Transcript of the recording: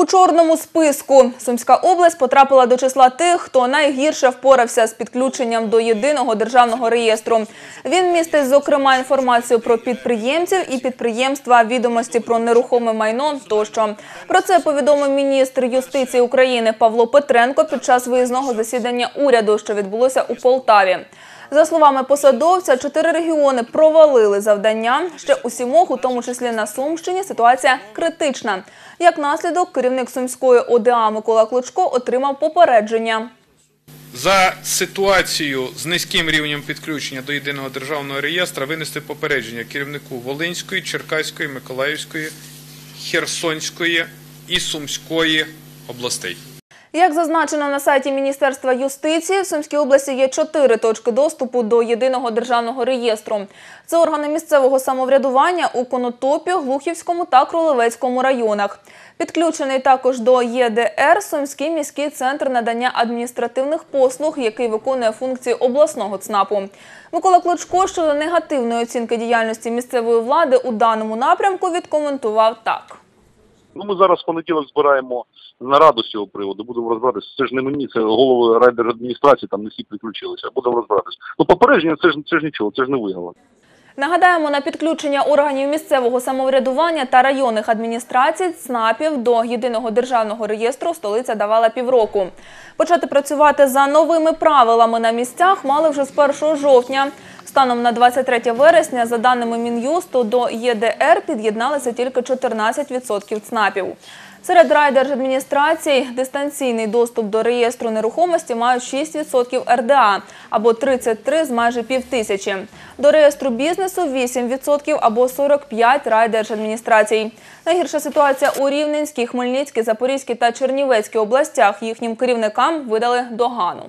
У чорному списку Сумська область потрапила до числа тих, хто найгірше впорався з підключенням до єдиного державного реєстру. Він містить, зокрема, інформацію про підприємців і підприємства, відомості про нерухоме майно тощо. Про це повідомив міністр юстиції України Павло Петренко під час виїзного засідання уряду, що відбулося у Полтаві. За словами посадовця, чотири регіони провалили завдання. Ще у сімох, у тому числі на Сумщині, ситуація критична. Як наслідок, керівник Сумської ОДА Микола Клочко отримав попередження. За ситуацію з низьким рівнем підключення до єдиного державного реєстра винести попередження керівнику Волинської, Черкаської, Миколаївської, Херсонської і Сумської областей. Як зазначено на сайті Міністерства юстиції, в Сумській області є чотири точки доступу до єдиного державного реєстру. Це органи місцевого самоврядування у Конотопі, Глухівському та Кролевецькому районах. Підключений також до ЄДР Сумський міський центр надання адміністративних послуг, який виконує функції обласного ЦНАПу. Микола Клочко щодо негативної оцінки діяльності місцевої влади у даному напрямку відкоментував так. Ну, ми зараз в понеділок збираємо нараду з цього приводу. Будемо розбиратися. Це ж не мені, це голови райдержадміністрації, там не всі підключилися. Будемо розбиратися. Ну, попередження це ж це ж нічого, це ж не вигала. Нагадаємо, на підключення органів місцевого самоврядування та районних адміністрацій ЦНАПів до єдиного державного реєстру столиця давала півроку. Почати працювати за новими правилами на місцях мали вже з 1 жовтня. Станом на 23 вересня, за даними Мін'юсту, до ЄДР під'єдналися тільки 14% ЦНАПів. Серед райдержадміністрацій дистанційний доступ до реєстру нерухомості мають 6% РДА або 33 з майже півтисячі. До реєстру бізнесу 8% або 45 райдержадміністрацій. Найгірша ситуація у Рівненській, Хмельницькій, Запорізькій та Чернівецькій областях. Їхнім керівникам видали догану.